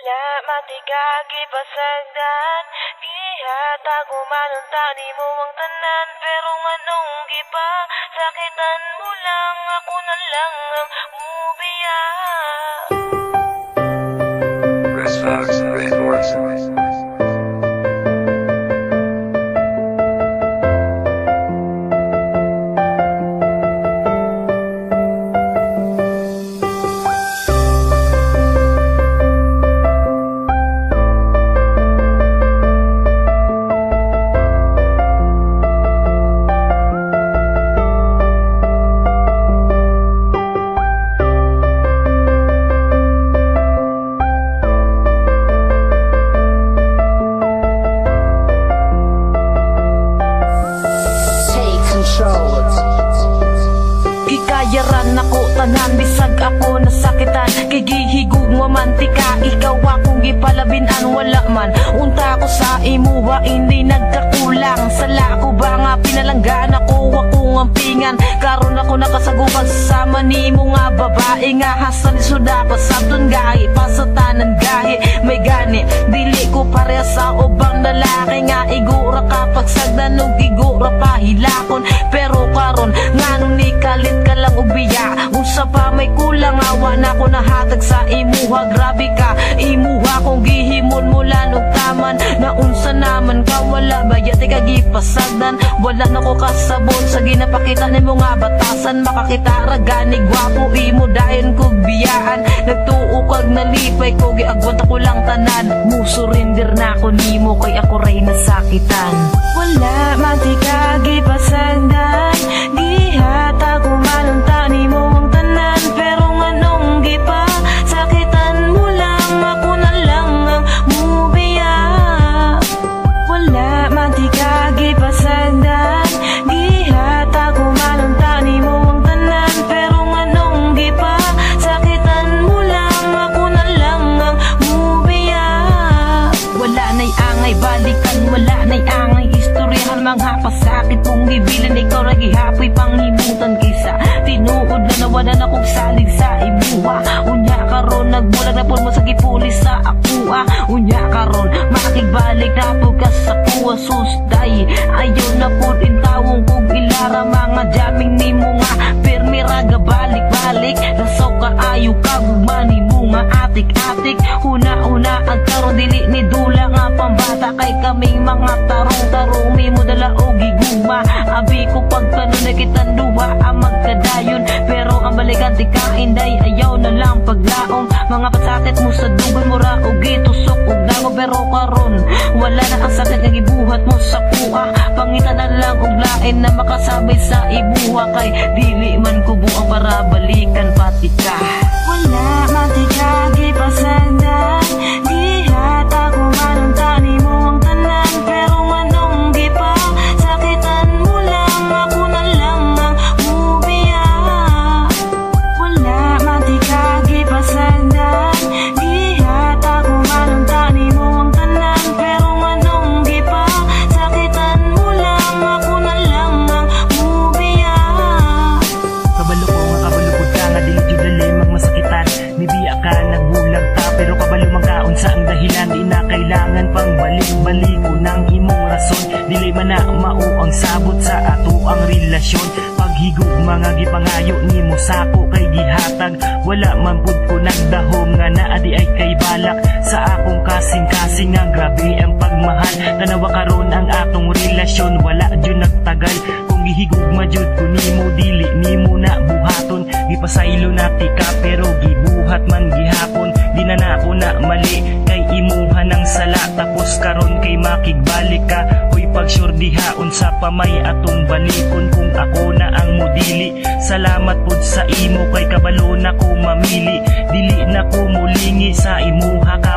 Wala matigagi pasagdan Gihatago man ang tani mo ang tanan Pero nganong gipa? Sakitan mo lang Ako na lang ang mubiya. Chris Fox Records. Take Gikayaran ako tanan bisag ako nasakitan Gigihigug mamantika ikaw akong gipalabinan wala man. Unta ko sa imuha hindi nagkakulang. Sala ko ba nga pinalanggan akong ampingan Karon ako nakasagupan sama ni mo nga babae nga. Hasan ni suda pa sabton gahi pasatanan gahi. May gani dili ko pareha sa ubang lalaki nga. Igura kapag sagdan ug igura pa hilakon. Pero karon nganong ni kalit ka lang ubiya unsa pa may kulang awa na ko nahatag sa imuha. Grabe ka imuha kong gihimon mula og taman. Na naman ka wala ba? Yati ka gipasagdan wala na ko kasabot sa ginapakita nimo nga batasan. Makakita ra gani gwapo imo dayon kog biyaan nagtuo kag nalipay ko giagwat ako lang tanan. Musurindir na ako nimo kay ako ray nasakitan istoryahan Mga pasakit kong gibilan Ikaw ra gihapoy panghimutan kisa Tinuod na nawala na kong salig sa ibuha. Unya karon nagbulag na pun mo sa gipulis sa akua Unya karon makigbalik na po ka sa kuwa susday Ayaw na po din tawong kog ilara. Mga jaming ni mo nga giguma Abi ko pagtanong na kitang duwa ang magkadayon. Pero ang balikan di ka inday Ayaw na lang paglaom Mga pasatit mo sa dugan mo ra o gitusok og dango Pero karon wala na ang sakit nga gibuhat mo sa kuha. Pangita na lang og lain na makasabay sa ibuha Kay dili man kubo ang para balikan pati ka Dili man na mao ang sabot sa ato ang relasyon. Paghigog mga gipangayo nimo sako kay gihatag. Wala man pud ko nagdahom nga naa di ay kay balak. Sa akong kasing-kasing nga grabe ang pagmahal. Tanawa karon ang atong relasyon wala jud nagtagal. Kung gihigugma jud ko nimo dili nimo na buhaton. Gipasaylo na tika pero gibuhat man Uy pag-sure dihaon sa pamay atong balikon. Kung ako na ang mudili salamat pud sa imo kay kabalo na ko mamili. Dili na ko mulingi sa imuha kapoy